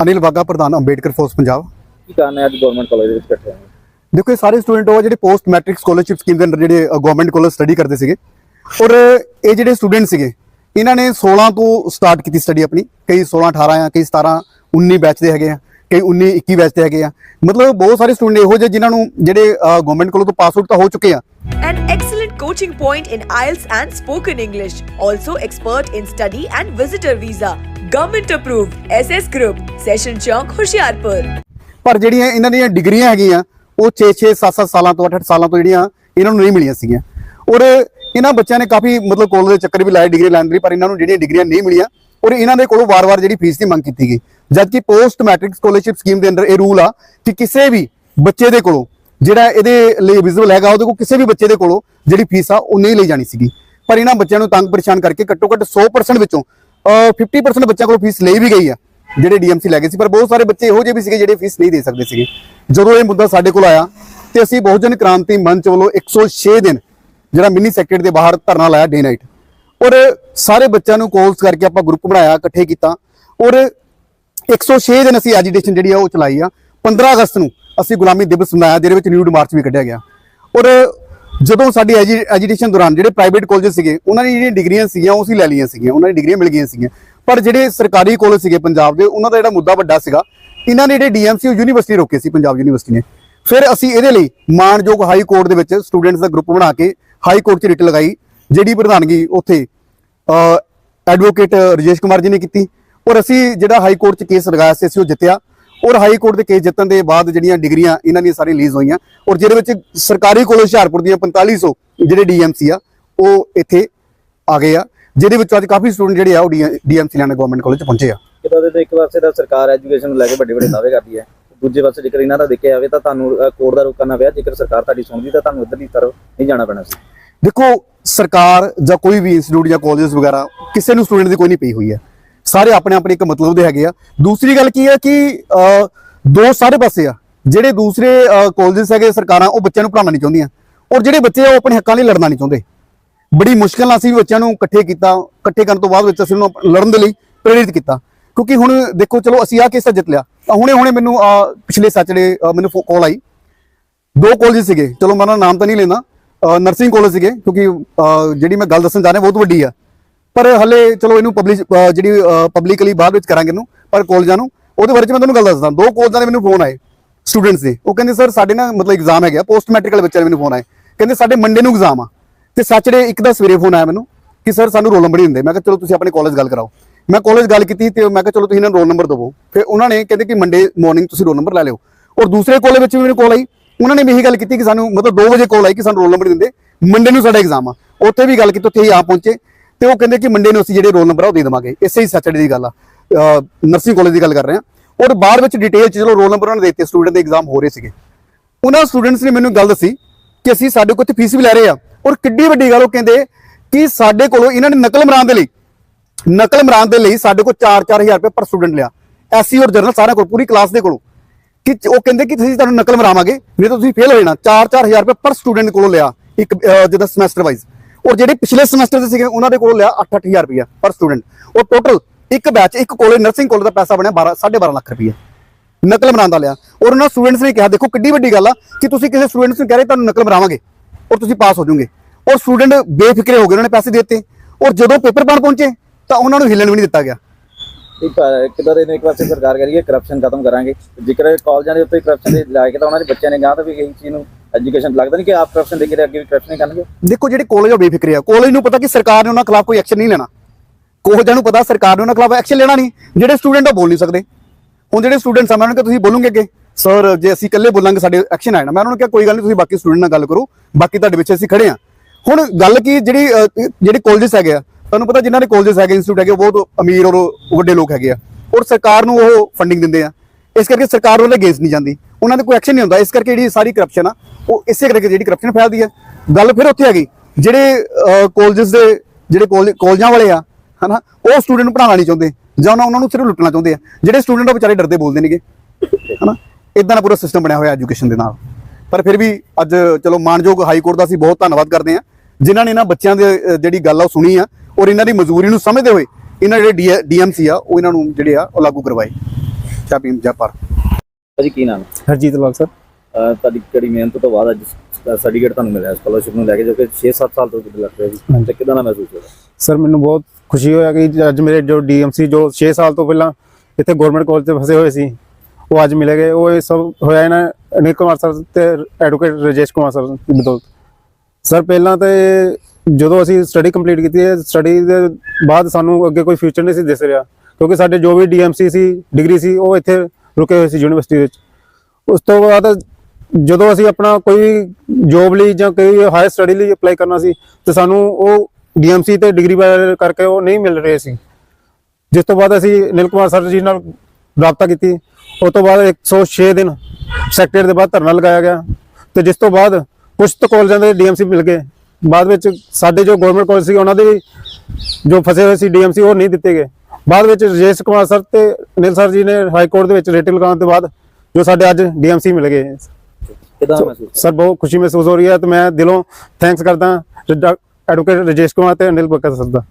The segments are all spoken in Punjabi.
ਅਨਿਲ ਬਾਗਾ ਪ੍ਰਧਾਨ ਅੰਬੇਡਕਰ ਫੋਰਸ ਪੰਜਾਬ ਕੀ ਕਾਰਨ ਹੈ ਅੱਜ ਗਵਰਨਮੈਂਟ ਕਾਲਜ ਦੇ ਵਿੱਚ ਇਕੱਠੇ ਹੋਏ ਹੋ? ਦੇਖੋ ਇਹ ਸਾਰੇ ਸਟੂਡੈਂਟ ਉਹ ਆ ਜਿਹੜੇ ਪੋਸਟ ਮੈਟ੍ਰਿਕ ਸਕਾਲਰਸ਼ਿਪ ਸਕੀਮ ਦੇ ਅੰਦਰ ਜਿਹੜੇ ਗਵਰਨਮੈਂਟ ਕਾਲਜ ਸਟੱਡੀ ਕਰਦੇ ਸੀਗੇ ਔਰ ਇਹ ਜਿਹੜੇ ਸਟੂਡੈਂਟ ਸੀਗੇ ਇਹਨਾਂ ਨੇ 16 ਤੋਂ ਸਟਾਰਟ ਕੀਤੀ ਸਟੱਡੀ ਆਪਣੀ ਕਈ 16 18 ਆ ਕਈ 17 19 ਬੈਚ ਦੇ ਹੈਗੇ ਆ ਕਈ 19 21 ਬੈਚ ਦੇ ਹੈਗੇ ਆ ਮਤਲਬ ਬਹੁਤ ਸਾਰੇ ਸਟੂਡੈਂਟ ਇਹੋ ਜਿਹੇ ਜਿਨ੍ਹਾਂ ਨੂੰ ਜਿਹੜੇ ਗਵਰਨਮੈਂਟ ਕਾਲਜ ਤੋਂ ਪਾਸ ਆਊਟ ਤਾਂ ਹੋ ਚੁੱਕੇ ਆ An excellent coaching point in IELTS and spoken English. Also expert in study and visitor visa. Government approved. SS Group. Session Chowk, Hoshiarpur. ਪਰ ਜਿਹੜੀਆਂ ਇਹਨਾਂ ਦੀਆਂ ਡਿਗਰੀਆਂ ਹੈਗੀਆਂ ਉਹ 6-6 7-7 ਸਾਲਾਂ ਤੋਂ 8-8 ਸਾਲਾਂ ਤੋਂ ਜਿਹੜੀਆਂ ਇਹਨਾਂ ਨੂੰ ਨਹੀਂ ਮਿਲੀਆਂ ਸੀਗੀਆਂ ਔਰ ਇਹਨਾਂ ਬੱਚਿਆਂ ਨੇ ਕਾਫੀ ਮਤਲਬ ਕਾਲਜ ਦੇ ਚੱਕਰ ਵੀ ਲਾਏ ਡਿਗਰੀ ਲੈਣ ਦੇ ਪਰ ਇਹਨਾਂ ਨੂੰ ਜਿਹੜੀਆਂ ਡਿਗਰੀਆਂ ਨਹੀਂ ਮਿਲੀਆਂ ਔਰ ਇਹਨਾਂ ਦੇ ਕੋਲੋਂ ਵਾਰ-ਵਾਰ ਜਿਹੜੀ ਫੀਸ ਦੀ ਮੰਗ ਕੀਤੀ ਗਈ ਜਦਕਿ ਪੋਸਟ ਮੈਟ੍ਰਿਕ ਸਕਾਲਰਸ਼ਿਪ ਸਕੀਮ ਦੇ ਅੰਦਰ ਇਹ ਰੂਲ ਆ ਕਿ ਕਿਸੇ ਵੀ ਬੱਚੇ ਦੇ ਕੋਲੋਂ ਜਿਹੜਾ ਇਹਦੇ ਲਈ ਵਿਜ਼ੀਬਲ ਹੈਗਾ ਉਹਦੇ ਕੋਲ ਕਿਸੇ ਵੀ ਬੱਚੇ ਦੇ ਕੋਲੋਂ ਜਿਹੜੀ ਫੀਸ ਆ ਉਹ ਨਹੀਂ ਲਈ ਜਾਣੀ ਸੀਗੀ ਪਰ ਇਹਨਾਂ ਬੱਚਿਆਂ ਨੂੰ ਤੰਗ ਪਰੇਸ਼ਾਨ ਕਰਕੇ ਘੱਟੋ ਘੱਟ 100% ਵਿੱਚੋਂ 50% ਬੱਚਿਆਂ ਕੋਲੋਂ ਫੀਸ ਲਈ ਵੀ ਗਈ ਆ, ਜਿਹੜੇ ਡੀਐਮਸੀ ਲੈ ਗਏ ਸੀ, ਪਰ ਬਹੁਤ ਸਾਰੇ ਬੱਚੇ ਇਹੋ ਜਿਹੇ ਵੀ ਸੀਗੇ ਜਿਹੜੇ ਫੀਸ ਨਹੀਂ ਦੇ ਸਕਦੇ ਸੀਗੇ। ਜਦੋਂ ਇਹ ਮੁੱਦਾ ਸਾਡੇ ਕੋਲ ਆਇਆ, ਤੇ ਅਸੀਂ ਬਹੁਜਨ ਕ੍ਰਾਂਤੀ ਮੰਚ ਵੱਲੋਂ 106 ਦਿਨ ਜਿਹੜਾ ਮਿੰਨੀ ਸੈਕਟਰੀ ਦੇ ਬਾਹਰ ਧਰਨਾ ਲਾਇਆ ਡੇ ਨਾਈਟ ਔਰ ਸਾਰੇ ਬੱਚਿਆਂ ਨੂੰ ਕਾਲਸ ਕਰਕੇ ਆਪਾਂ ਗਰੁੱਪ ਬਣਾਇਆ, ਇਕੱਠੇ ਕੀਤਾ। ਔਰ 106 ਦਿਨ ਅਸੀਂ ਐਜੀਟੇਸ਼ਨ ਜਿਹੜੀ ਆ ਉਹ ਚਲਾਈ ਆ। 15 ਅਗਸਤ ਨੂੰ ਅਸੀਂ ਗੁਲਾਮੀ ਦਿਵਸ ਮਨਾਇਆ, ਜਿਹਦੇ ਵਿੱਚ ਨਿਊਡ ਮਾਰਚ ਵੀ ਕੱਢਿਆ ਗਿਆ। ਔਰ ਜਦੋਂ ਸਾਡੀ ਐਜੀਟੇਸ਼ਨ ਦੌਰਾਨ ਜਿਹੜੇ ਪ੍ਰਾਈਵੇਟ ਕਾਲਜ ਸੀਗੇ, ਉਹਨਾਂ ਦੀ ਜਿਹੜੀਆਂ ਡਿਗਰੀਆਂ ਸੀਗੀਆਂ, ਉਹ ਅਸੀਂ ਲੈ ਲਈਆਂ ਸੀਗੀਆਂ, ਉਹਨਾਂ ਦੀ ਡਿਗਰੀਆਂ ਮਿਲ ਗਈਆਂ ਸੀਗੀਆਂ। ਪਰ ਜਿਹੜੇ ਸਰਕਾਰੀ ਕਾਲਜ ਸੀਗੇ ਪੰਜਾਬ ਦੇ, ਉਹਨਾਂ ਦਾ ਜਿਹੜਾ ਮੁੱਦਾ ਵੱਡਾ ਸੀਗਾ, ਇਹਨਾਂ ਨੇ ਜਿਹੜੇ ਡੀਐਮਸੀ ਯੂਨੀਵਰਸਿਟੀ ਰੋਕੇ ਸੀ ਪੰਜਾਬ ਯੂਨੀਵਰਸਿਟੀ ਨੇ। ਫਿਰ ਅਸੀਂ ਇਹਦੇ ਲਈ ਮਾਨਯੋਗ ਹਾਈ ਕੋਰਟ ਦੇ ਵਿੱਚ ਸਟੂਡੈਂਟਸ ਦਾ ਗਰੁੱਪ ਬਣਾ ਕੇ ਹਾਈ ਕੋਰਟ 'ਚ ਰਿਟ ਲਗਾਈ, ਜਿਹੜੀ ਪ੍ਰਧਾਨਗੀ ਉੱਥੇ ਐਡਵੋਕੇਟ ਰਜੇਸ਼ ਕੁਮਾਰ ਜੀ ਨੇ ਕੀਤੀ। ਔਰ ਅਸੀਂ ਜਿਹੜਾ ਹਾਈ ਕੋਰਟ 'ਚ ਕੇਸ ਲਗਾਇਆ ਸੀ, ਅਸੀਂ ਉਹ ਜਿੱਤਿਆ। ਔਰ ਹਾਈ ਕੋਰਟ ਦੇ ਕੇਸ ਜਿੱਤਣ ਦੇ ਬਾਅਦ ਜਿਹੜੀਆਂ ਡਿਗਰੀਆਂ ਇਹਨਾਂ ਦੀਆਂ ਸਾਰੀਆਂ ਰਿਲੀਜ਼ ਹੋਈਆਂ ਔਰ ਜਿਹਦੇ ਵਿੱਚ ਸਰਕਾਰੀ ਕਾਲਜ ਹੁਸ਼ਿਆਰਪੁਰ ਦੀਆਂ 4500 ਜਿਹੜੇ ਡੀਐਮਸੀ ਆ ਉਹ ਇੱਥੇ ਆ ਗਏ ਆ ਜਿਹਦੇ ਵਿੱਚੋਂ ਅੱਜ ਕਾਫੀ ਸਟੂਡੈਂਟ ਜਿਹੜੇ ਆ ਉਹ ਡੀਐਮਸੀ ਲੈਣ ਗਵਰਨਮੈਂਟ ਕਾਲਜ ਪਹੁੰਚੇ ਆ। ਕਿਤੇ ਤੇ ਇੱਕ ਪਾਸੇ ਤਾਂ ਸਰਕਾਰ ਐਜੂਕੇਸ਼ਨ ਨੂੰ ਲੈ ਕੇ ਵੱਡੇ ਵੱਡੇ ਦਾਅਵੇ ਕਰਦੀ ਹੈ ਦੂਜੇ ਪਾਸੇ ਜੇਕਰ ਇਹਨਾਂ ਦਾ ਦੇਖਿਆ ਜਾਵੇ ਤਾਂ ਤੁਹਾਨੂੰ ਕੋਰਟ ਦਾ ਕਰਨਾ ਪਿਆ ਜੇਕਰ ਸਰਕਾਰ ਤੁਹਾਡੀ ਸੁਣਦੀ ਤਾਂ ਤੁਹਾਨੂੰ ਇੱਧਰਲੀ ਤਰਫ ਨਹੀਂ ਜਾਣਾ ਪੈਣਾ ਸੀ। ਦੇਖੋ ਸਰਕਾਰ ਜਾਂ ਕੋਈ ਵੀ ਇੰਸਟੀਚਿਊਟ ਜਾਂ ਕਾਲਜਸ ਵਗੈਰਾ ਕਿਸੇ ਨੂੰ ਸਟੂਡੈਂਟ ਦੀ ਕੋਈ ਨਹੀਂ ਪਈ ਹੋਈ ਹੈ। ਸਾਰੇ ਆਪਣੇ ਆਪਣੇ ਇੱਕ ਮਤਲਬ ਦੇ ਹੈਗੇ ਆ। ਦੂਸਰੀ ਗੱਲ ਕੀ ਹੈ ਕਿ ਦੋ ਸਾਰੇ ਪਾਸੇ ਆ। ਜਿਹੜੇ ਦੂਸਰੇ ਕਾਲਜਸ ਹੈਗੇ ਸਰਕਾਰਾਂ ਉਹ ਬੱਚਿਆਂ ਨੂੰ ਪੜ੍ਹਾਉਣਾ ਨਹੀਂ ਚਾਹੁੰਦੀਆਂ। ਔਰ ਜਿਹੜੇ ਬੱਚੇ ਆ ਉਹ ਆਪਣੇ ਹੱਕਾਂ ਲਈ ਲੜਨਾ ਨਹੀਂ ਚਾਹੁੰਦੇ। ਬੜੀ ਮੁਸ਼ਕਲ ਨਾਲ ਅਸੀਂ ਵੀ ਬੱਚਿਆਂ ਨੂੰ ਇਕੱਠੇ ਕੀਤਾ ਇਕੱਠੇ ਕਰਨ ਤੋਂ ਬਾਅਦ ਵਿੱਚ ਅਸੀਂ ਉਹਨੂੰ ਲੜਨ ਦੇ ਲਈ ਪ੍ਰੇਰਿਤ ਕੀਤਾ। ਕਿਉਂਕਿ ਹੁਣ ਦੇਖੋ ਚਲੋ ਅਸੀਂ ਆਹ ਕੇਸ ਜਿੱਤ ਲਿਆ। ਤਾਂ ਹੁਣੇ ਹੁਣੇ ਮੈਨੂੰ ਅਹ, ਪਿਛਲੇ ਸੈਚਰਡੇ ਮੈਨੂੰ ਕਾਲ ਆਈ। ਦੋ ਕਾਲਜ ਸੀਗੇ। ਚਲੋ ਮੈਂ ਉਹਨਾਂ ਦਾ ਨਾਮ ਤਾਂ ਨਹੀਂ ਲੈਣਾ ਨਰਸਿੰਗ ਕਾਲਜ ਸੀਗੇ ਕਿਉਂਕਿ ਜਿਹੜੀ ਮੈਂ ਗੱਲ ਦੱਸਣ ਜਾ ਰਿਹਾ ਬਹੁਤ ਵੱਡੀ ਆ। ਪਰ ਹਲੇ ਚਲੋ ਇਹਨੂੰ ਪਬਲਿਸ਼ ਜਿਹੜੀ ਪਬਲਿਕਲੀ ਬਾਅਦ ਵਿੱਚ ਕਰਾਂਗੇ ਇਹਨੂੰ, ਪਰ ਕਾਲਜਾਂ ਨੂੰ, ਉਹਦੇ ਬਾਰੇ ਚ ਮੈਂ ਤੁਹਾਨੂੰ ਗੱਲ ਦੱਸਦਾ। ਦੋ ਕਾਲਜਾਂ ਦੇ ਮੈਨੂੰ ਫੋਨ ਆਏ ਸਟੂਡੈਂਟਸ ਦੇ। ਉਹ ਕਹਿੰਦੇ ਸਰ ਸਾਡੇ ਨਾ ਮਤਲਬ ਐਗਜ਼ਾਮ ਹੈਗਾ ਪੋਸਟ ਮੈਟ੍ਰਿਕ ਵਾਲੇ ਬੱਚਿਆਂ ਦੇ ਮੈਨੂੰ ਫੋਨ ਆਏ। ਕਹਿੰਦੇ, ਸਾਡੇ ਮੰਡੇ ਨੂੰ ਐਗਜ਼ਾਮ ਆ। ਤੇ ਸੈਚਰਡੇ ਇੱਕ ਦਾ ਸਵੇਰੇ ਫੋਨ ਆਇਆ ਮੈਨੂੰ ਕਿ ਸਰ ਸਾਨੂੰ ਰੋਲ ਨੰਬਰ ਨਹੀਂ ਦਿੰਦੇ। ਮੈਂ ਕਿਹਾ, ਚਲੋ ਤੁਸੀਂ ਆਪਣੇ ਕਾਲਜ ਗੱਲ ਕਰਾਓ। ਮੈਂ ਕਾਲਜ ਗੱਲ ਕੀਤੀ ਤੇ ਮੈਂ ਕਿਹਾ, ਚਲੋ ਤੁਸੀਂ ਇਹਨਾਂ ਨੂੰ ਰੋਲ ਨੰਬਰ ਦਿਵੋ। ਫਿਰ ਉਹਨਾਂ ਨੇ ਕਹਿੰਦੇ ਕਿ ਮੰਡੇ ਮਾਰਨਿੰਗ ਤੁਸੀਂ ਰੋਲ ਨੰਬਰ ਲੈ ਲਿਓ। ਔਰ ਦੂਸਰੇ ਕਾਲਜ ਵਿੱਚ ਵੀ ਮੈਨੂੰ ਕਾਲ ਆਈ। ਉਹਨਾਂ ਨੇ ਵੀ ਇਹੀ ਗੱਲ ਕੀਤੀ ਕਿ ਸਾਨੂੰ ਮਤਲਬ 2 ਵਜੇ ਕਾਲ ਆਈ ਕਿ ਸਾਨੂੰ ਰੋਲ ਨੰਬਰ ਨਹੀਂ ਦਿੰਦੇ। ਮੰਡੇ ਨੂੰ ਸਾਡਾ ਐਗਜ਼ਾਮ ਆ। ਉੱਥੇ ਵੀ ਗੱਲ ਕੀਤੀ, ਉੱਥੇ ਹੀ ਆ ਪਹੁੰਚੇ। ਤੇ ਉਹ ਕਹਿੰਦੇ ਕਿ ਮੰਡੇ ਨੂੰ ਅਸੀਂ ਜਿਹੜੇ ਰੋਲ ਨੰਬਰ ਆ ਉਹ ਦੇ ਦੇਵਾਂਗੇ। ਇਸੇ ਹੀ ਸੈਚਰਡੇ ਦੀ ਗੱਲ ਆ। ਨਰਸਿੰਗ ਕਾਲਜ ਦੀ ਗੱਲ ਕਰ ਰਹੇ ਆ ਔਰ ਬਾਅਦ ਵਿੱਚ ਡਿਟੇਲ ਚ ਚਲੋ ਰੋਲ ਨੰਬਰ ਉਹਨਾਂ ਨੇ ਦੇ ਦਿੱਤੇ ਸਟੂਡੈਂਟ ਦੇ ਐਗਜ਼ਾਮ ਹੋ ਰਹੇ ਸੀਗੇ। ਉਹਨਾਂ ਸਟੂਡੈਂਟਸ ਨੇ ਮੈਨੂੰ ਗੱਲ ਦੱਸੀ ਕਿ ਅਸੀਂ ਸਾਡੇ ਕੋਲ ਤੇ ਫੀਸ ਵੀ ਲੈ ਰਹੇ ਆ। ਔਰ ਕਿੱਡੀ ਵੱਡੀ ਗੱਲ ਉਹ ਕਹਿੰਦੇ ਕਿ ਸਾਡੇ ਕੋਲੋਂ ਇਹਨਾਂ ਨੇ ਨਕਲ ਮਰਾਨ ਦੇ ਲਈ ਨਕਲ ਮਰਾਨ ਦੇ ਲਈ ਸਾਡੇ ਕੋਲ 4-4000 ਰੁਪਏ ਪਰ ਸਟੂਡੈਂਟ ਲਿਆ। ਐਸਸੀ ਔਰ ਜਰਨਲ ਸਾਰਿਆਂ ਕੋਲ ਪੂਰੀ ਕਲਾਸ ਦੇ ਕੋਲੋਂ। ਕਿ ਉਹ ਕਹਿੰਦੇ ਕਿ ਤੁਸੀਂ ਤੁਹਾਨੂੰ ਨਕਲ ਮਰਾਵਾਂਗੇ ਨਹੀਂ ਤਾਂ ਤੁਸੀਂ ਫੇਲ ਹੋ ਜਾਣਾ। 4-4000 ਰੁਪਏ ਪਰ ਸਟੂਡੈਂਟ ਕੋਲੋਂ ਲਿਆ ਇੱਕ ਅਹ, ਜਿਹਦਾ ਸਮੈਸਟਰ ਵਾਈਜ਼ ਔਰ ਜਿਹੜੇ ਪਿਛਲੇ ਸਮੈਸਟਰ ਦੇ ਸੀਗੇ, ਉਹਨਾਂ ਦੇ ਕੋਲੋਂ ਲਿਆ 8-8000 ਰੁਪਇਆ ਪਰ ਸਟੂਡੈਂਟ। ਉਹ ਟੋਟਲ ਇੱਕ ਬੈਚ ਇੱਕ ਕੋਲੇ ਨਰਸਿੰਗ ਕੋਲੇ ਦਾ ਪੈਸਾ ਬਣਿਆ 12 12.5 ਲੱਖ ਰੁਪਇਆ ਨਕਲ ਬਣਾਉਣ ਲਿਆ। ਔਰ ਉਹਨਾਂ ਸਟੂਡੈਂਟਸ ਨੇ ਕਿਹਾ, ਦੇਖੋ ਕਿੱਡੀ ਵੱਡੀ ਗੱਲ ਆ ਕਿ ਤੁਸੀਂ ਕਿਸੇ ਸਟੂਡੈਂਟਸ ਨੂੰ ਕਹਿ ਰਹੇ, ਤੁਹਾਨੂੰ ਨਕਲ ਬਣਾਵਾਂਗੇ ਔਰ ਤੁਸੀਂ ਪਾਸ ਹੋ ਜਾਓਗੇ। ਔਰ ਸਟੂਡੈਂਟ ਬੇਫਿਕਰੇ ਹੋ ਗਏ, ਉਹਨਾਂ ਨੇ ਪੈਸੇ ਦਿੱਤੇ। ਔਰ ਜਦੋਂ ਪੇਪਰ ਪਾਣ ਪਹੁੰਚੇ, ਤਾਂ ਉਹਨਾਂ ਨੂੰ ਹਿੱਲਣ ਵੀ ਨਹੀਂ ਦਿੱਤਾ ਗਿਆ। ਇੱਕ, ਕਿਦਾਂ ਦੇ ਨੇ? ਇੱਕ ਪਾਸੇ ਸਰਕਾਰ ਕਹ ਰਹੀ ਕਰਪਸ਼ਨ ਖਤਮ ਕਰਾਂਗੇ। ਜੇਕਰ ਕਾਲਜਾਂ ਦੇ ਉੱਤੇ ਕਰਪਸ਼ਨ ਦੇ ਲਾਇਕ ਤਾਂ ਉਹਨਾਂ ਦੇ ਬੱਚਿਆਂ ਨੇ ਗਾਂ ਤਾਂ ਵੀ ਇਹ ਚੀਜ਼ ਨੂੰ ਐਜੂਕੇਸ਼ਨ ਲੱਗਦਾ ਨਹੀਂ ਕਿ ਆਪ ਕਰਪਸ਼ਨ ਦੇ ਕੇ ਅੱਗੇ ਵੀ ਕਰਪਸ਼ਨ ਕਰਨਗੇ? ਦੇਖੋ ਜਿਹੜੇ ਕਾਲਜ ਆ ਬੇਫਿਕਰੇ ਆ। ਕਾਲਜ ਨੂੰ ਪਤਾ ਕਿ ਸਰਕਾਰ ਨੇ ਉਹਨਾਂ ਖਿਲਾਫ ਕੋਈ ਐਕਸ਼ਨ ਨਹੀਂ ਲੈਣਾ। ਕਾਲਜਾਂ ਨੂੰ ਪਤਾ ਸਰਕਾਰ ਨੇ ਉਹਨਾਂ ਖਿਲਾਫ ਐਕਸ਼ਨ ਲੈਣਾ ਨਹੀਂ। ਜਿਹੜੇ ਸਟੂਡੈਂਟ ਉਹ ਬੋਲ ਨਹੀਂ ਸਕਦੇ। ਹੁਣ ਜਿਹੜੇ ਸਟੂਡੈਂਟਸ ਆ ਮੈਂ ਉਹਨਾਂ ਨੂੰ ਕਿਹਾ ਤੁਸੀਂ ਬੋਲੋਗੇ ਅੱਗੇ? ਸਰ ਜੇ ਅਸੀਂ ਇਕੱਲੇ ਬੋਲਾਂਗੇ, ਸਾਡੇ ਐਕਸ਼ਨ ਆਣਾ ਮੈਂ ਉਹਨਾਂ ਨੂੰ ਕਿਹਾ, ਕੋਈ ਗੱਲ ਨਹੀਂ, ਤੁਸੀਂ ਬਾਕੀ ਸਟੂਡੈਂਟ ਨਾਲ ਗੱਲ ਕਰੋ। ਬਾਕੀ ਤੁਹਾਡੇ ਵਿੱਚ ਅਸੀਂ ਖੜੇ ਆ। ਹੁਣ ਗੱਲ ਕੀ, ਜਿਹੜੀ ਜਿਹੜੇ ਕਾਲਜਸ ਹੈਗੇ ਆ, ਤੁਹਾਨੂੰ ਪਤਾ ਜਿਨ੍ਹਾਂ ਦੇ ਕਾਲਜਸ ਹੈਗੇ ਇੰਸਟੀਚਿਊਟ ਹੈਗੇ, ਉਹ ਬਹੁਤ ਅਮੀਰ ਔਰ ਵੱਡੇ ਲੋਕ ਹੈਗੇ ਆ। ਔਰ ਸਰਕਾਰ ਨੂੰ ਉਹ ਫੰਡਿੰਗ ਦਿੰਦੇ ਆ। ਇਸ ਕਰਕੇ ਸਰਕਾਰ ਉਹਦੇ ਅਗੇਂਸਟ ਨਹੀਂ ਜਾਂਦੀ। ਉਹਨਾਂ ਦੇ ਕੋਈ ਐਕਸ਼ਨ ਨਹੀਂ ਹੁੰਦਾ। ਇਸ ਕਰਕੇ ਜਿਹੜੀ ਸਾਰੀ ਕਰਪਸ਼ਨ ਆ, ਉਹ ਇਸੇ ਕਰਕੇ ਜਿਹੜੀ ਕਰਪਸ਼ਨ ਫੈਲਦੀ ਹੈ। ਗੱਲ ਫਿਰ ਉੱਥੇ ਆ ਗਈ। ਜਿਹੜੇ ਕਾਲਜਸ ਦੇ ਜਿਹੜੇ ਕਾਲ- ਕਾਲਜਾਂ ਵਾਲੇ ਆ, ਹਨਾ, ਉਹ ਸਟੂਡੈਂਟ ਨੂੰ ਪੜ੍ਹਾਉਣਾ ਨਹੀਂ ਚਾਹੁੰਦੇ। ਜਾਂ ਉਹਨਾਂ ਉਹਨਾਂ ਨੂੰ ਸਿਰਫ ਲੁੱਟਣਾ ਚਾਹੁੰਦੇ ਆ। ਜਿਹੜੇ ਸਟੂਡੈਂਟ ਉਹ ਵਿਚਾਰੇ ਡਰਦੇ ਬੋਲਦੇ ਨੇਗੇ। ਹਨਾ ਇਦਾਂ ਦਾ ਪੂਰਾ ਸਿਸਟਮ ਬਣਿਆ ਹੋਇਆ ਐਜੂਕੇਸ਼ਨ ਦੇ ਨਾਲ। ਪਰ ਫਿਰ ਵੀ ਅੱਜ, ਚਲੋ, ਮਾਨਯੋਗ ਹਾਈ ਕੋਰਟ ਦਾ ਅਸੀਂ ਬਹੁਤ ਧੰਨਵਾਦ ਕਰਦੇ ਆ ਜਿਨ੍ਹਾਂ ਨੇ ਇਹਨਾਂ ਬੱਚਿਆਂ ਦੇ ਜਿਹੜੀ ਗੱਲ ਆ, ਉਹ ਸੁਣੀ ਆ। ਔਰ ਇਹਨਾਂ ਦੀ ਮਜ਼ਦੂਰੀ ਨੂੰ ਸਮਝਦੇ ਹੋਏ, ਇਹਨਾਂ ਜਿਹੜੇ ਡੀਐਮਸੀ ਆ, ਉਹ ਇਹਨਾਂ ਨੂੰ ਜਿਹੜੇ ਆ, ਉਹ ਲਾਗੂ ਕਰਵਾਏ। ਜੈ ਭੀਮ ਜੈ ਭਾਰਤ ਭਾਜੀ ਕੀ ਨਾਮ ਹੈ? ਹਰਜੀਤ ਲਾਲ ਸਰ। ਅਹ ਤੁਹਾਡੀ ਕਿਹੜੀ ਮਿਹਨਤ ਤੋਂ ਬਾਅਦ ਅੱਜ ਸਰਟੀਫਿਕੇਟ ਤੁਹਾਨੂੰ ਮਿਲਿਆ ਸਕਾਲਰਸ਼ਿਪ ਨੂੰ ਲੈ ਕੇ ਜੋ ਕਿ 6-7 ਸਾਲ ਤੋਂ ਕਿਤੇ ਲੱਗ ਰਿਹਾ ਸੀ। ਤੇ ਕਿਦਾਂ ਦਾ ਮਹਿਸੂਸ ਹੋਇਆ? ਸਰ ਮੈਨੂੰ ਬਹੁਤ ਖੁਸ਼ੀ ਹੋਇਆ ਕਿ ਅੱਜ ਮੇਰੇ ਜੋ ਡੀਐਮਸੀ ਜੋ 6 ਸਾਲ ਤੋਂ ਪਹਿਲਾਂ ਇੱਥੇ ਗਵਰਨਮੈਂਟ ਕਾਲਜ ਤੇ ਫਸੇ ਹੋਏ ਸੀ ਉਹ ਅੱਜ ਮਿਲੇ ਗਏ। ਉਹ ਇਹ ਸਭ ਹੋਇਆ ਇਹਨਾਂ ਅਨਿਲ ਕੁਮਾਰ ਸਰ ਤੇ ਐਡਵੋਕੇਟ ਰਜੇਸ਼ ਕੁਮਾਰ ਸਰ ਦੀ ਬਦੌਲਤ। ਸਰ ਪਹਿਲਾਂ ਤੇ ਜਦੋਂ ਅਸੀਂ ਸਟੱਡੀ ਕੰਪਲੀਟ ਕੀਤੀ ਹੈ ਸਟੱਡੀ ਦੇ ਬਾਅਦ ਸਾਨੂੰ ਅੱਗੇ ਕੋਈ ਫਿਊਚਰ ਨਹੀਂ ਸੀ ਦਿਸ ਰਿਹਾ ਕਿਉਂਕਿ ਸਾਡੇ ਜੋ ਵੀ ਡੀਐਮਸੀ ਸੀ ਡਿਗਰੀ ਸੀ ਉਹ ਇੱਥੇ ਰੁਕੇ ਹੋਏ ਸੀ ਯੂਨੀਵਰਸਿਟੀ ਵਿੱਚ। ਉਸ ਤੋਂ ਬਾਅਦ ਜਦੋਂ ਅਸੀਂ ਆਪਣਾ ਕੋਈ ਜੋਬ ਲਈ ਜਾਂ ਕੋਈ ਹਾਇਰ ਸਟੱਡੀ ਲਈ ਅਪਲਾਈ ਕਰਨਾ ਸੀ, ਤੇ ਸਾਨੂੰ ਉਹ ਡੀਐਮਸੀ ਤੇ ਡਿਗਰੀ ਵਾਲੇ ਕਰਕੇ ਉਹ ਨਹੀਂ ਮਿਲ ਰਹੇ ਸੀ। ਜਿਸ ਤੋਂ ਬਾਅਦ ਅਸੀਂ ਨਿਲ ਕੁਮਾਰ ਸਰ ਜੀ ਨਾਲ ਰਾਬਤਾ ਕੀਤੀ। ਉਸ ਤੋਂ ਬਾਅਦ 106 ਦਿਨ ਸੈਕਟਰੀ ਦੇ ਬਾਅਦ ਧਰਨਾ ਲਗਾਇਆ ਗਿਆ। ਤੇ ਜਿਸ ਤੋਂ ਬਾਅਦ ਕੁਝ ਤੋਂ ਕਾਲਜਾਂ ਦੇ ਡੀਐਮਸੀ ਮਿਲ ਗਏ। ਬਾਅਦ ਵਿੱਚ ਸਾਡੇ ਜੋ ਗਵਰਨਮੈਂਟ ਕਾਲਜ ਸੀ ਉਹਨਾਂ ਦੇ ਵੀ ਜੋ ਫਸੇ ਹੋਏ ਸੀ ਡੀਐਮਸੀ ਉਹ ਨਹੀਂ ਦਿੱਤੇ ਗਏ। ਬਾਅਦ ਵਿੱਚ ਰਜੇਸ਼ ਕੁਮਾਰ ਸਰ ਤੇ ਅਨਿਲ ਸਰ ਜੀ ਨੇ ਹਾਈ ਕੋਰਟ ਦੇ ਵਿੱਚ ਰੇਟ ਲਗਾਉਣ ਤੋਂ ਬਾਅਦ ਜੋ ਸਾਡੇ ਅੱਜ ਡੀਐਮਸੀ ਮਿਲ ਗਏ। ਸਰ ਬਹੁਤ ਖੁਸ਼ੀ ਮਹਿਸੂਸ ਹੋ ਰਹੀ ਹੈ ਤੇ ਮੈਂ ਦਿਲੋਂ ਥੈਂਕਸ ਕਰਦਾ ਐਡਵੋਕੇਟ ਰਜੇਸ਼ ਕੁਮਾਰ ਤੇ ਅਨਿਲ ਬੱਕਰ ਸਰ ਦਾ।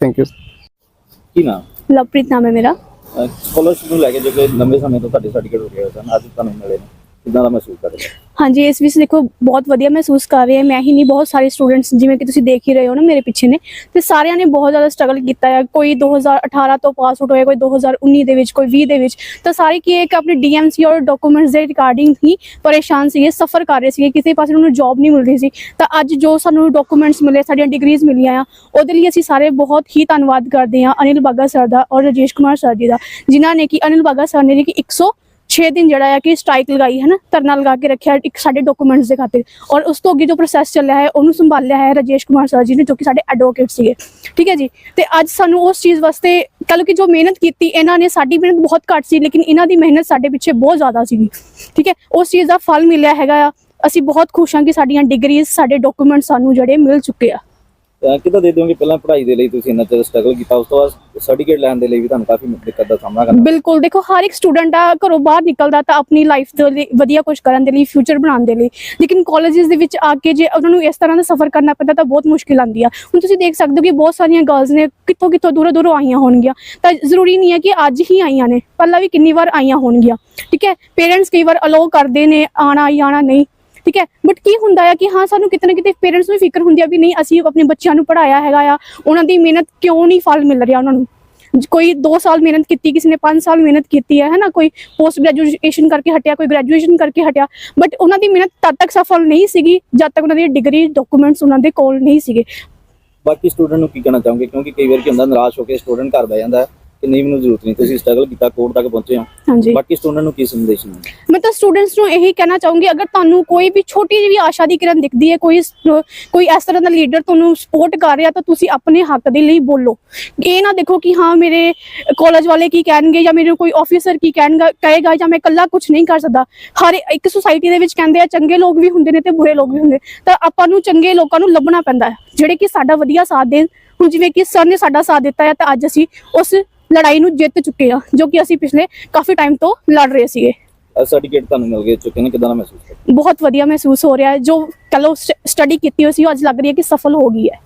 ਥੈਂਕ ਯੂ ਕੀ ਨਾਮ? ਲਵਪ੍ਰੀਤ ਨਾਮ ਹੈ ਮੇਰਾ। ਸਕਾਲਰਸ਼ਿਪ ਨੂੰ ਲੈ ਕੇ ਜੋ ਕਿ ਲੰਬੇ ਸਮੇਂ ਤੋਂ ਤੁਹਾਡੇ ਸਰਟੀਫਿਕੇਟ ਹੋ ਗਏ ਸਨ ਅੱਜ ਤੁਹਾਨੂੰ ਮਿਲੇ ਨੇ। ਕਿਦਾਂ ਦਾ ਮਹਿਸੂਸ ਕਰ ਰਹੇ ਹਾਂਜੀ, ਇਸ ਵਿੱਚ ਦੇਖੋ, ਬਹੁਤ ਵਧੀਆ ਮਹਿਸੂਸ ਕਰ ਰਹੇ ਹਾਂ ਮੈਂ ਹੀ ਨਹੀਂ, ਬਹੁਤ ਸਾਰੇ ਸਟੂਡੈਂਟਸ ਜਿਵੇਂ ਕਿ ਤੁਸੀਂ ਦੇਖ ਹੀ ਰਹੇ ਹੋ ਨਾ ਮੇਰੇ ਪਿੱਛੇ ਨੇ। ਤੇ ਸਾਰਿਆਂ ਨੇ ਬਹੁਤ ਜ਼ਿਆਦਾ ਸਟਰਗਲ ਕੀਤਾ ਹੈ ਕੋਈ 2018 ਤੋਂ ਪਾਸ ਆਊਟ ਹੋਇਆ, ਕੋਈ 2019 ਦੇ ਵਿੱਚ, ਕੋਈ 20 ਦੇ ਵਿੱਚ। ਤਾਂ ਸਾਰੇ ਕੀ ਹੈ ਆਪਣੇ ਡੀਐਮਸੀ ਔਰ ਡਾਕੂਮੈਂਟਸ ਦੇ ਰਿਗਾਰਡਿੰਗ ਹੀ ਪਰੇਸ਼ਾਨ ਸੀਗੇ ਸਫਰ ਕਰ ਰਹੇ ਸੀਗੇ। ਕਿਸੇ ਪਾਸੇ ਉਹਨਾਂ ਨੂੰ ਜੌਬ ਨਹੀਂ ਮਿਲ ਰਹੀ ਸੀ। ਤਾਂ ਅੱਜ ਜੋ ਸਾਨੂੰ ਡਾਕੂਮੈਂਟਸ ਮਿਲੇ, ਸਾਡੀਆਂ ਡਿਗਰੀਜ਼ ਮਿਲੀਆਂ ਆ, ਉਹਦੇ ਲਈ ਅਸੀਂ ਸਾਰੇ ਬਹੁਤ ਹੀ ਧੰਨਵਾਦ ਕਰਦੇ ਹਾਂ ਅਨਿਲ ਬਾਗਾ ਸਰ ਦਾ ਔਰ ਰਜੇਸ਼ ਕੁਮਾਰ ਸਰ ਜੀ ਦਾ, ਜਿਨ੍ਹਾਂ ਨੇ ਕਿ ਅਨਿਲ ਬਾਗਾ ਸਰ ਨੇ ਕਿ 100 6 ਦਿਨ ਜਿਹੜਾ ਹੈ ਕਿ ਸਟ੍ਰਾਈਕ ਲਗਾਈ ਹੈ ਨਾ ਧਰਨਾ ਲਗਾ ਕੇ ਰੱਖਿਆ ਇੱਕ ਸਾਡੇ ਡਾਕੂਮੈਂਟਸ ਦੇ ਖਾਤੇ। ਔਰ ਉਸ ਤੋਂ ਅੱਗੇ ਜੋ ਪ੍ਰੋਸੈਸ ਚੱਲਿਆ ਹੈ, ਉਹਨੂੰ ਸੰਭਾਲਿਆ ਹੈ ਰਾਜੇਸ਼ ਕੁਮਾਰ ਸਰ ਜੀ ਨੇ, ਜੋ ਕਿ ਸਾਡੇ ਐਡਵੋਕੇਟ ਸੀਗੇ। ਠੀਕ ਹੈ ਜੀ? ਤੇ ਅੱਜ ਸਾਨੂੰ ਉਸ ਚੀਜ਼ ਵਾਸਤੇ ਕਹ ਲਓ ਕਿ ਜੋ ਮਿਹਨਤ ਕੀਤੀ, ਇਹਨਾਂ ਨੇ ਸਾਡੀ ਮਿਹਨਤ ਬਹੁਤ ਘੱਟ ਸੀ, ਲੇਕਿਨ ਇਹਨਾਂ ਦੀ ਮਿਹਨਤ ਸਾਡੇ ਪਿੱਛੇ ਬਹੁਤ ਜ਼ਿਆਦਾ ਸੀਗੀ। ਠੀਕ ਹੈ? ਉਸ ਚੀਜ਼ ਦਾ ਫਲ ਮਿਲਿਆ ਹੈਗਾ ਆ। ਅਸੀਂ ਬਹੁਤ ਖੁਸ਼ ਹਾਂ ਕਿ ਸਾਡੀਆਂ ਡਿਗਰੀਜ਼ ਸਾਡੇ ਡਾਕੂਮੈਂਟ ਸਾਨੂੰ ਜਿਹੜੇ ਮਿਲ ਚੁੱਕੇ ਆ। ਅਹ ਕਿੱਦਾਂ ਦੇ ਦਿਓਗੇ? ਪਹਿਲਾਂ ਪੜ੍ਹਾਈ ਦੇ ਲਈ ਤੁਸੀਂ ਇੰਨਾ ਚਿਰ ਸਟਰਗਲ ਕੀਤਾ, ਉਸ ਤੋਂ ਬਾਅਦ ਸਰਟੀਫਿਕੇਟ ਲੈਣ ਦੇ ਲਈ ਵੀ ਤੁਹਾਨੂੰ ਕਾਫੀ ਦਿੱਕਤ ਦਾ ਸਾਹਮਣਾ ਕਰਨਾ ਬਿਲਕੁਲ, ਦੇਖੋ ਹਰ ਇੱਕ ਸਟੂਡੈਂਟ ਆ, ਘਰੋਂ ਬਾਹਰ ਨਿਕਲਦਾ ਤਾਂ ਆਪਣੀ ਲਾਈਫ ਦੇ ਲਈ ਵਧੀਆ ਕੁਝ ਕਰਨ ਦੇ ਲਈ ਫਿਊਚਰ ਬਣਾਉਣ ਦੇ ਲਈ। ਲੇਕਿਨ ਕਾਲਜਸ ਦੇ ਵਿੱਚ ਆ ਕੇ ਜੇ ਉਹਨਾਂ ਨੂੰ ਇਸ ਤਰ੍ਹਾਂ ਦਾ ਸਫ਼ਰ ਕਰਨਾ ਪੈਂਦਾ ਤਾਂ ਬਹੁਤ ਮੁਸ਼ਕਿਲ ਆਉਂਦੀ ਆ। ਹੁਣ ਤੁਸੀਂ ਦੇਖ ਸਕਦੇ ਹੋ ਕਿ ਬਹੁਤ ਸਾਰੀਆਂ ਗਰਲਸ ਨੇ ਕਿੱਥੋਂ ਕਿੱਥੋਂ ਦੂਰੋਂ ਦੂਰੋਂ ਆਈਆਂ ਹੋਣਗੀਆਂ। ਤਾਂ ਜ਼ਰੂਰੀ ਨਹੀਂ ਹੈ ਕਿ ਅੱਜ ਹੀ ਆਈਆਂ ਨੇ, ਪਹਿਲਾਂ ਵੀ ਕਿੰਨੀ ਵਾਰ ਆਈਆਂ ਹੋਣਗੀਆਂ। ਠੀਕ ਹੈ? ਪੇਰੈਂਟਸ ਕਈ ਵਾਰ ਅਲੋ ਕਰਦੇ ਨੇ ਆਣਾ ਜਾਣਾ ਨਹੀਂ। ਠੀਕ ਹੈ? ਬਟ ਕੀ ਹੁੰਦਾ ਆ ਕਿ ਹਾਂ, ਸਾਨੂੰ ਕਿਤੇ ਨਾ ਕਿਤੇ ਪੇਰੈਂਟਸ ਨੂੰ ਫਿਕਰ ਹੁੰਦੀ ਆ ਵੀ ਨਹੀਂ, ਅਸੀਂ ਆਪਣੇ ਬੱਚਿਆਂ ਨੂੰ ਪੜਾਇਆ ਹੈਗਾ ਆ, ਉਹਨਾਂ ਦੀ ਮਿਹਨਤ ਕਿਉਂ ਨਹੀਂ ਫਲ ਮਿਲ ਰਿਹਾ ਉਹਨਾਂ ਨੂੰ? ਕੋਈ 2 ਸਾਲ ਮਿਹਨਤ ਕੀਤੀ, ਕਿਸੇ ਨੇ 5 ਸਾਲ ਮਿਹਨਤ ਕੀਤੀ ਹੈ, ਹੈਨਾ? ਕੋਈ ਪੋਸਟ ਗ੍ਰੈਜੂਏਸ਼ਨ ਕਰਕੇ ਹਟਿਆ, ਕੋਈ ਗ੍ਰੈਜੂਏਸ਼ਨ ਕਰਕੇ ਹਟਿਆ ਬਟ ਉਹਨਾਂ ਦੀ ਮਿਹਨਤ ਤਦ ਤੱਕ ਸਫਲ ਨਹੀਂ ਸੀਗੀ, ਜਦ ਤੱਕ ਉਹਨਾਂ ਦੀ ਡਿਗਰੀ ਡਾਕੂਮੈਂਟਸ ਉਹਨਾਂ ਦੇ ਕੋਲ ਨਹੀਂ ਸੀਗੇ। ਬਾਕੀ ਸਟੂਡੈਂਟ ਨੂੰ ਕੀ ਕਹਿਣਾ ਚਾਹੋਗੇ? ਕਿਉਂਕਿ ਕਈ ਵਾਰ ਕੀ ਹੁੰਦਾ, ਨਿਰਾਸ਼ ਹੋ ਕੇ ਸਟੂਡੈਂਟ ਘਰ ਬਹਿ ਜਾਂਦਾ ਹੈ। ਕਿ ਨਹੀਂ ਮੈਨੂੰ ਜ਼ਰੂਰਤ ਨਹੀਂ ਤੁਸੀਂ ਸਟਰਗਲ ਕੀਤਾ ਕੋਰਟ ਤੱਕ ਪਹੁੰਚੇ ਹੋ। ਹਾਂਜੀ। ਬਾਕੀ ਸਟੂਡੈਂਟ ਨੂੰ ਕੀ ਸੰਦੇਸ਼ ਹੈ ਮੈਂ ਤਾਂ ਸਟੂਡੈਂਟਸ ਨੂੰ ਇਹੀ ਕਹਿਣਾ ਚਾਹੂੰਗੀ ਅਗਰ ਤੁਹਾਨੂੰ ਕੋਈ ਵੀ ਛੋਟੀ ਜਿਹੀ ਵੀ ਆਸ਼ਾ ਦੀ ਕਿਰਨ ਦਿਖਦੀ ਹੈ ਕੋਈ ਕੋਈ ਇਸ ਤਰ੍ਹਾਂ ਦਾ ਲੀਡਰ ਤੁਹਾਨੂੰ ਸਪੋਰਟ ਕਰ ਰਿਹਾ ਤਾਂ ਤੁਸੀਂ ਆਪਣੇ ਹੱਕ ਦੇ ਲਈ ਬੋਲੋ। ਇਹ ਨਾ ਦੇਖੋ ਕਿ ਹਾਂ ਮੇਰੇ ਕਾਲਜ ਵਾਲੇ ਕੀ ਕਹਿਣਗੇ ਜਾਂ ਮੇਰੇ ਕੋਈ ਆਫੀਸਰ ਕੀ ਕਹਿਣਗਾ ਕਹੇਗਾ ਜਾਂ ਮੈਂ ਇਕੱਲਾ ਕੁਝ ਨਹੀਂ ਕਰ ਸਕਦਾ। ਹਰ ਇੱਕ ਸੁਸਾਇਟੀ ਦੇ ਵਿੱਚ ਕਹਿੰਦੇ ਆ ਚੰਗੇ ਲੋਕ ਵੀ ਹੁੰਦੇ ਨੇ ਤੇ ਬੁਰੇ ਲੋਕ ਵੀ ਹੁੰਦੇ ਤਾਂ ਆਪਾਂ ਨੂੰ ਚੰਗੇ ਲੋਕਾਂ ਨੂੰ ਲੱਭਣਾ ਪੈਂਦਾ ਹੈ। ਜਿਹੜੇ ਕਿ ਸਾਡਾ ਵਧੀਆ ਸਾਥ ਦੇਣ ਹੁਣ ਜਿਵੇਂ ਕਿ ਸਰ ਨੇ ਸਾਡਾ ਸਾਥ ਦਿੱਤਾ ਹੈ ਤਾਂ ਅੱਜ ਅਸੀਂ ਉਸ ਲੜਾਈ ਨੂੰ ਜਿੱਤ ਚੁੱਕੇ ਹਾਂ ਜੋ ਕਿ ਅਸੀਂ ਪਿਛਲੇ ਕਾਫੀ ਟਾਈਮ ਤੋਂ ਲੜ ਰਹੇ ਸੀਗੇ। ਸਰਟੀਫਿਕੇਟ ਤੁਹਾਨੂੰ ਮਿਲ ਗਏ ਚੁੱਕੇ ਨੇ ਕਿਦਾਂ ਦਾ ਮਹਿਸੂਸ ਬਹੁਤ ਵਧੀਆ ਮਹਿਸੂਸ ਹੋ ਰਿਹਾ ਹੈ ਜੋ ਕਹ ਲਓ ਸਟੱਡੀ ਕੀਤੀ ਹੋਈ ਸੀ ਉਹ ਅੱਜ ਲੱਗ ਰਹੀ ਹੈ ਕਿ ਸਫਲ ਹੋ ਗਈ ਹੈ।